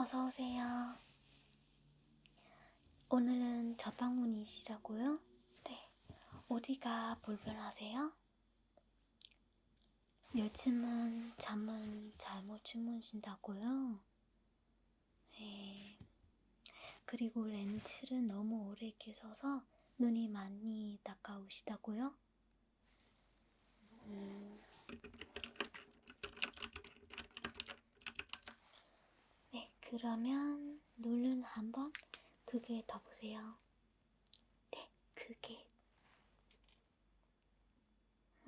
어서 오세요. 오늘은 저방문이시라고요? 네. 어디가 불편하세요? 요즘은 잠을 잘못 주무신다고요? 네. 그리고 렌즈를 너무 오래 끼셔서 눈이 많이 따가우시다고요? 음. 네, 그러면 눈은 한번 크게 덮으세요. 네, 크게.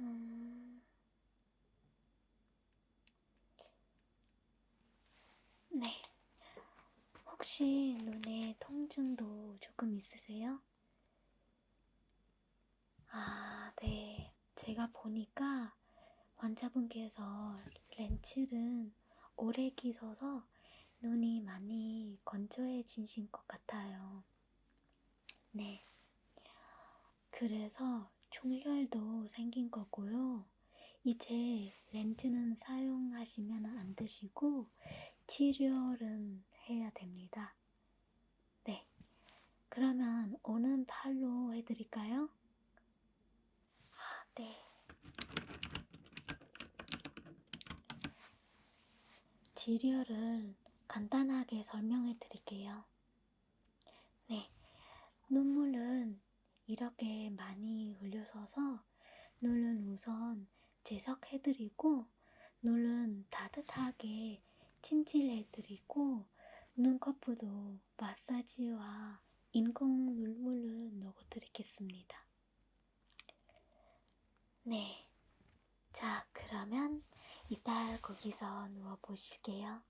음. 네. 혹시 눈에 통증도 조금 있으세요? 아, 네. 제가 보니까 환자분께서 렌즈를 오래 끼셔서 눈이 많이 건조해지신 것 같아요. 네. 그래서 충혈도 생긴 거고요. 이제 렌즈는 사용하시면 안 되시고 치료는 해야 됩니다. 네. 그러면 오는 팔로 해드릴까요? 아, 네. 치료를 간단하게 설명해 드릴게요. 네. 눈물은 이렇게 많이 흘려서서 눈은 우선 제석해 드리고 눈은 따뜻하게 침질해 드리고 눈꺼풀도 마사지와 인공 눈물을 넣어 드리겠습니다. 네. 자, 그러면 이따 거기서 누워 보실게요.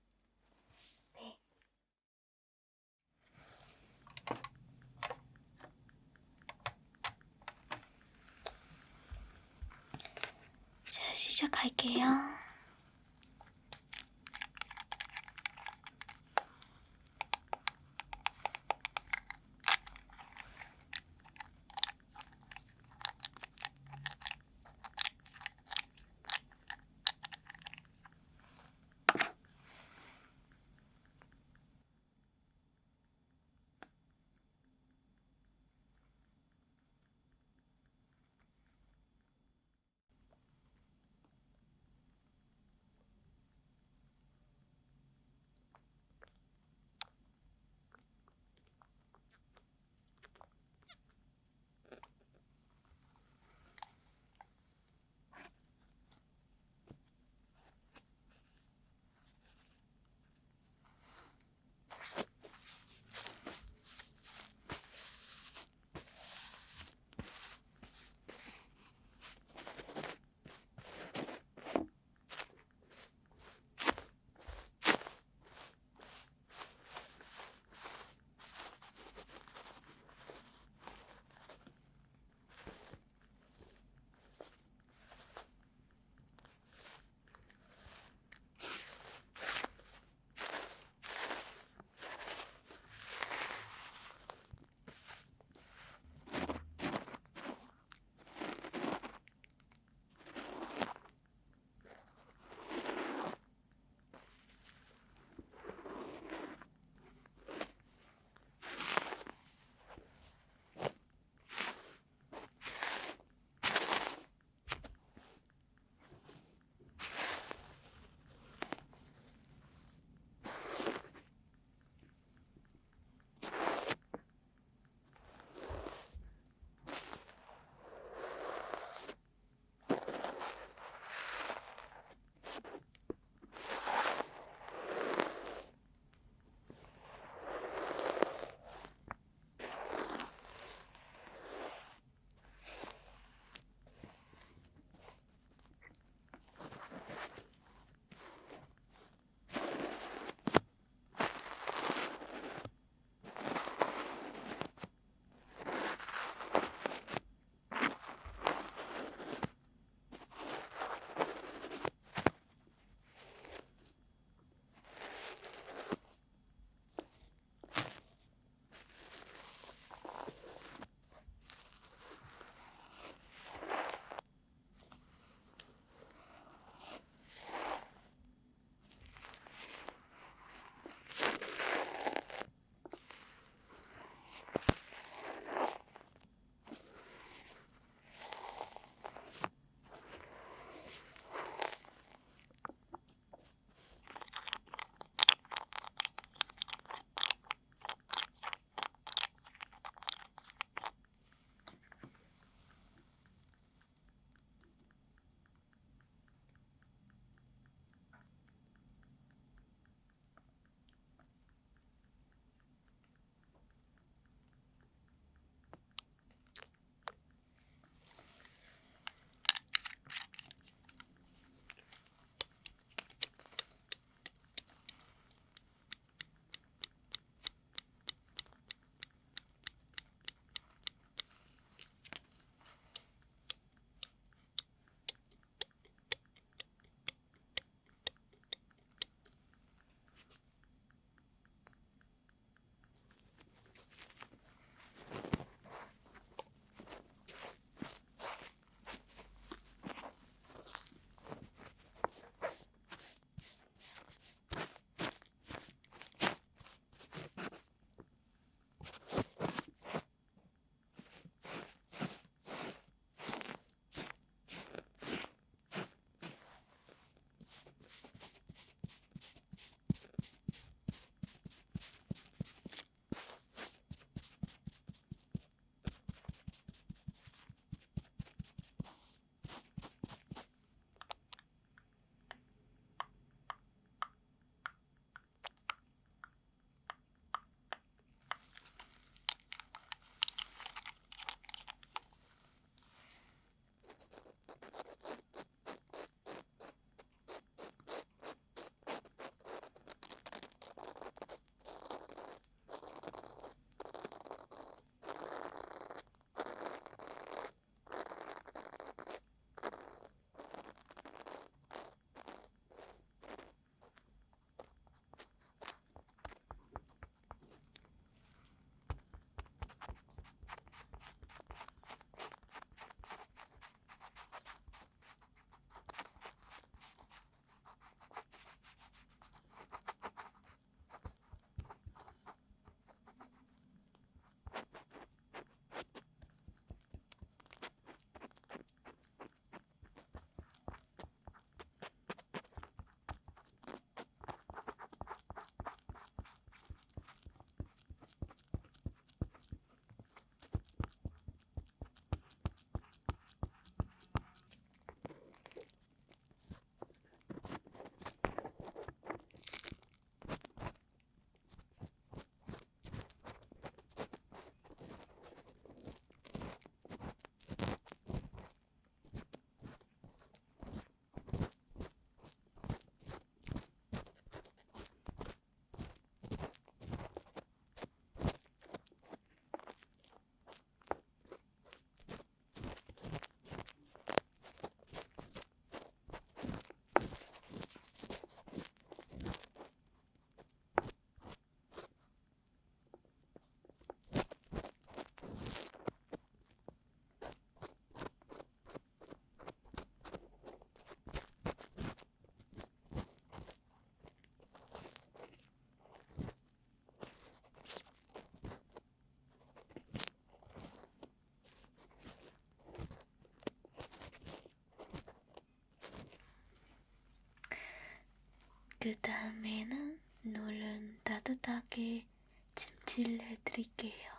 시작할게요. 그 다음에는 눈을 따뜻하게 찜질해 드릴게요.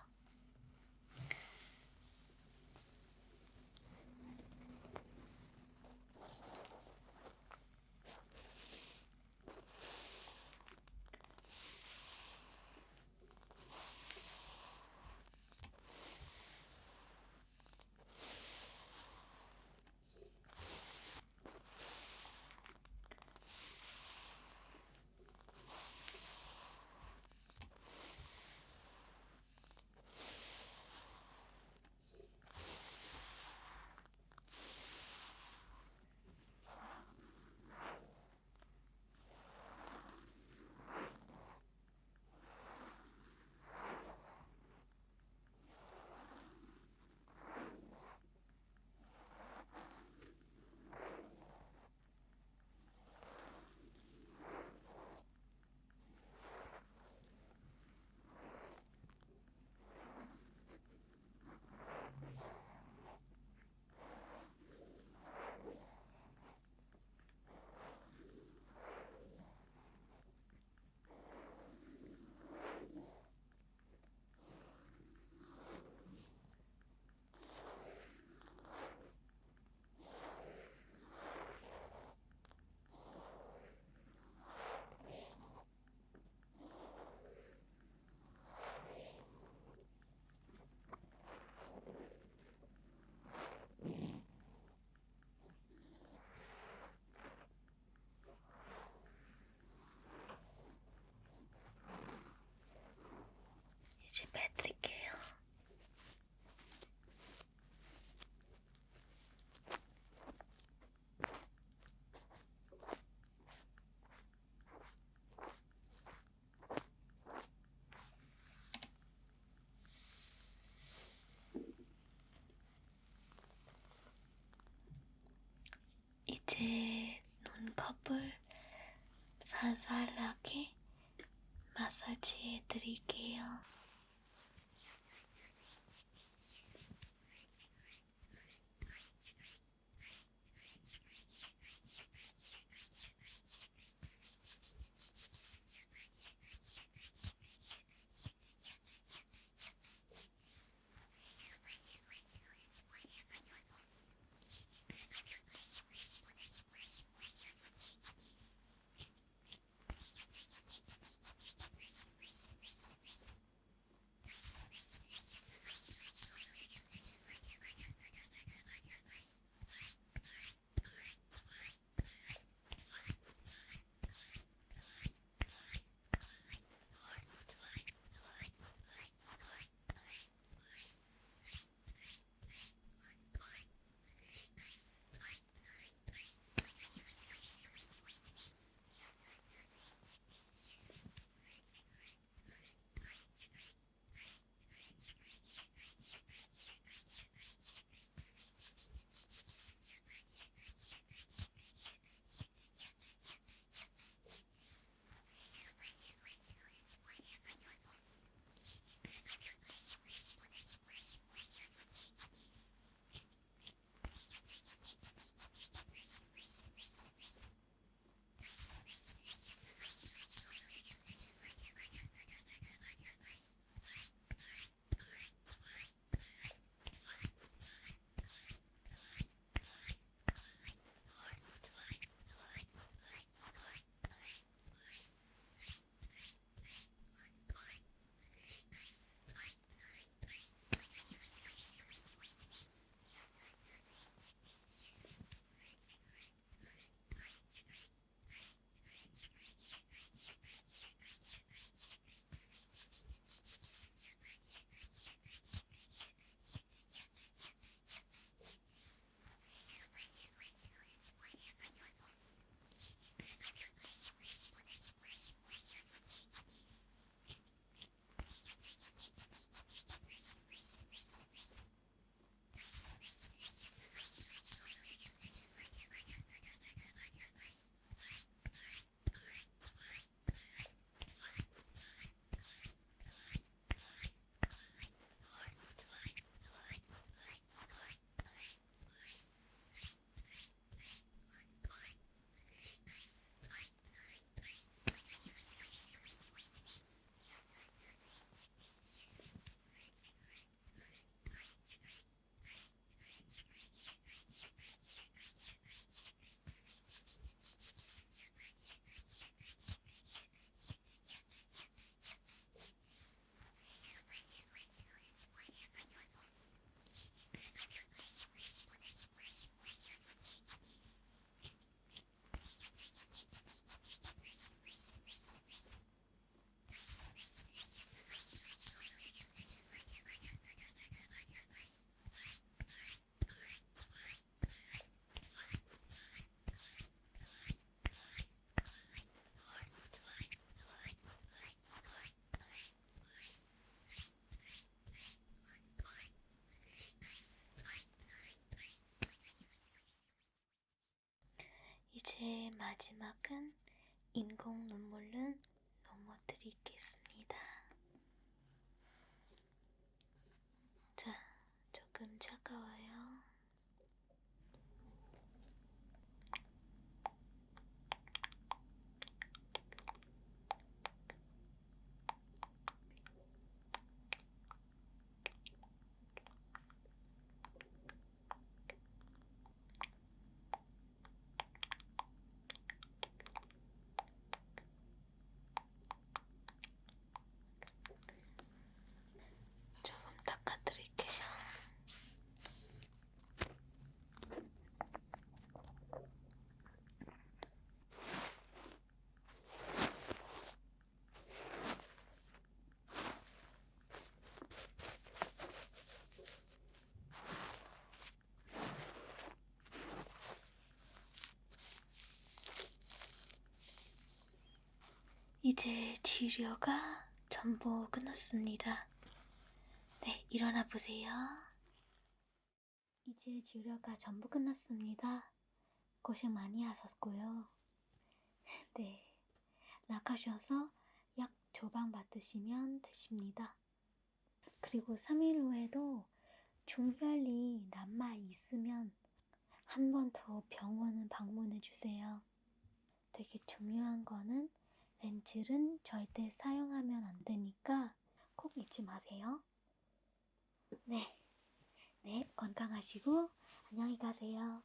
이제 눈꺼풀 살살하게 마사지 해 드릴게요. 제 마지막은 인공 눈물은 넘어뜨리겠습니다. 자, 조금 차가워요. 이제 치료가 전부 끝났습니다. 네, 일어나 보세요. 이제 치료가 전부 끝났습니다. 고생 많이 하셨고요. 네, 나가셔서 약 처방 받으시면 되십니다. 그리고 3일 후에도 중혈이 남아 있으면 한 번 더 병원을 방문해 주세요. 되게 중요한 거는 렌즈는 절대 사용하면 안 되니까 꼭 잊지 마세요. 네. 네, 건강하시고 안녕히 가세요.